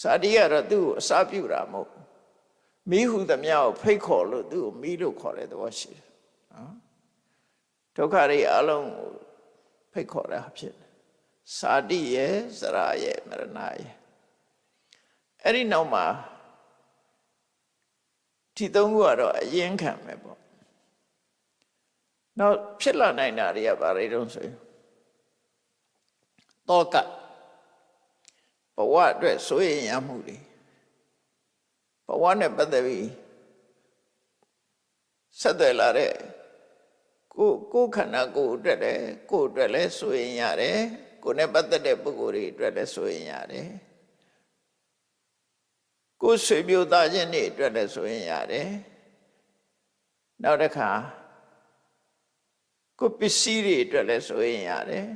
စာတိကတော့သူ့ကိုအစာပြုတာမဟုတ်မိဟုသမျှကိုဖိတ်ခေါ်လို့သူ့ကိုမိလို့ခေါ်တဲ့သဘောရှိတယ်နော်ဒုက္ခတွေအလုံးကိုဖိတ်ခေါ်တာဖြစ်တယ်စာတိရဲ့စရာရဲ့မရဏရဲ့အဲ့ဒီနောက်မှာဒီသုံးခုကတော့အရင်ခံမယ်ပေါ့နောက်ဖြစ်လာနိုင်တာတွေကဘာတွေတုံးဆိုရင်တောက ဘဝအတွက်စိုးရိမ်ရမှုတွေဘဝနဲ့ပတ်သက်ပြီးဆက်သွယ်လာတဲ့ကိုကိုယ်ခန္ဓာကိုယ်အတွက်လည်းကိုယ်အတွက်လည်းစိုးရိမ်ရတယ်ကိုယ်နဲ့ပတ်သက်တဲ့ပုဂ္ဂိုလ်တွေအတွက်လည်းစိုးရိမ်ရတယ်ကိုယ်ဆွေမျိုးသားချင်းတွေအတွက်လည်းစိုးရိမ်ရတယ်နောက်တစ်ခါကိုယ်ပစ္စည်းတွေအတွက်လည်းစိုးရိမ်ရတယ်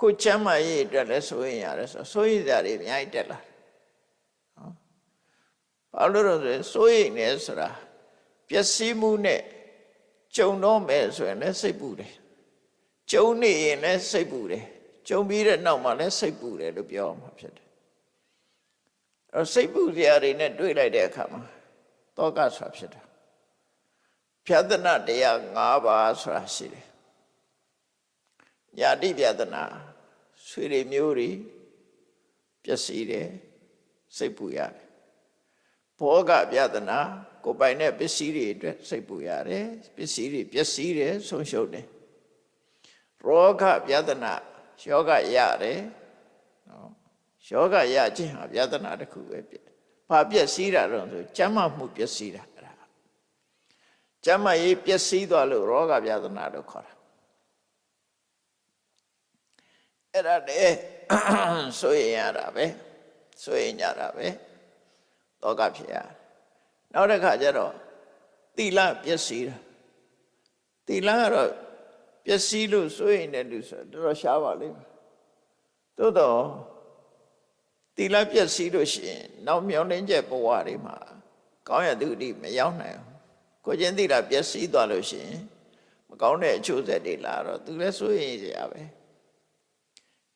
ကိုယ်ချမ်းသာရေးအတွက်လည်းစိုးရိမ်ရတယ်ဆိုတော့စိုးရိမ်စရာတွေအများကြီးတက်လာတယ်နော်ဘာလို့လဲဆိုရင်စိုးရိမ်နေဆိုတာပျက်စီးမှုနဲ့ကြုံတော့မယ်ဆိုရင်လည်းစိတ်ပူတယ်ကြုံနေရင်လည်းစိတ်ပူတယ်ကြုံပြီးတဲ့နောက်မှာလည်းစိတ်ပူတယ်လို့ပြောမှာဖြစ်တယ်အဲတော့စိတ်ပူစရာတွေနဲ့တွေ့လိုက်တဲ့အခါမှာတောကဆိုတာဖြစ်တယ်ဖြာသနာတရား၅ပါးဆိုတာရှိတယ်ညာတိပြဒနာ ဆွေတွေမျိုးတွေပျက်စီးတယ်စိတ်ပူရတယ်ဘောဂပြဒနာကိုယ်ပိုင်တဲ့ပစ္စည်းတွေအတွက်စိတ်ပူရတယ်ပစ္စည်းတွေပျက်စီးတယ်ဆုံးရှုံးတယ်ရောဂပြဒနာယောဂရတယ်နော်ယောဂရခြင်းဟာပြဒနာတစ်ခုပဲပြဘာပျက်စီးတာတော့ဆိုကျမ်းမာမှုပျက်စီးတာအဲ့ဒါကျမ်းမာရေးပျက်စီးသွားလို့ရောဂပြဒနာလို့ခေါ်တာ အဲ့ဒါလေဆိုရင်ရတာပဲဆိုရင်ကြတာပဲတောကဖြစ်ရတယ်နောက်တစ်ခါကျတော့သီလပျက်စီးတာသီလကတော့ပျက်စီးလို့ဆိုရင်လည်းလူဆိုတော်တော်ရှားပါလိမ့်မယ်သို့တော့သီလပျက်စီးလို့ရှိရင်နောက်မျောလင်းချက်ဘဝတွေမှာကောင်းရသူတိမရောက်နိုင်ဘူးကိုကျင့်သီလပျက်စီးသွားလို့ရှိရင်မကောင်းတဲ့အကျိုးဆက်တွေလာတော့သူလည်းဆိုရင်ကြရပဲ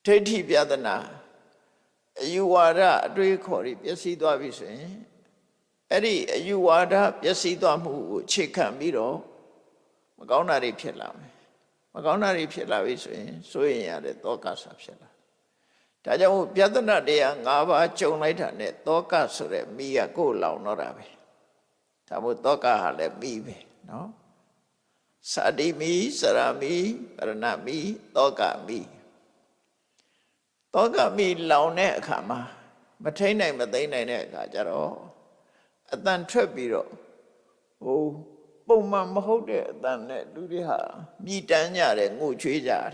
ဒိဋ္ဌိပြဒနာအယူဝါဒအတွေးခေါ်တွေပျက်စီးသွားပြီဆိုရင်အဲ့ဒီအယူဝါဒပျက်စီးသွားမှုကိုအခြေခံပြီးတော့မကောင်းတာတွေဖြစ်လာမယ်မကောင်းတာတွေဖြစ်လာပြီဆိုရင်စိုးရင်ရတဲ့တောကဆာဖြစ်လာဒါကြောင့်မို့ပြဿနာတရား၅ပါးကြုံလိုက်တာနဲ့တောကဆိုတဲ့မိကကိုယ်လောင်တော့တာပဲဒါမို့တောကဟာလည်းမိပဲနော်စာတိမိစရမိပရဏမိတောကမိ တောကမိလောင်တဲ့အခါမှာမထိန်နိုင်မသိမ့်နိုင်တဲ့အခါကျတော့အတန်ထွက်ပြီးတော့ဟိုပုံမှန်မဟုတ်တဲ့အတန်နဲ့လူတွေဟာမြည်တမ်းကြတယ်ငိုချွေးကြတယ်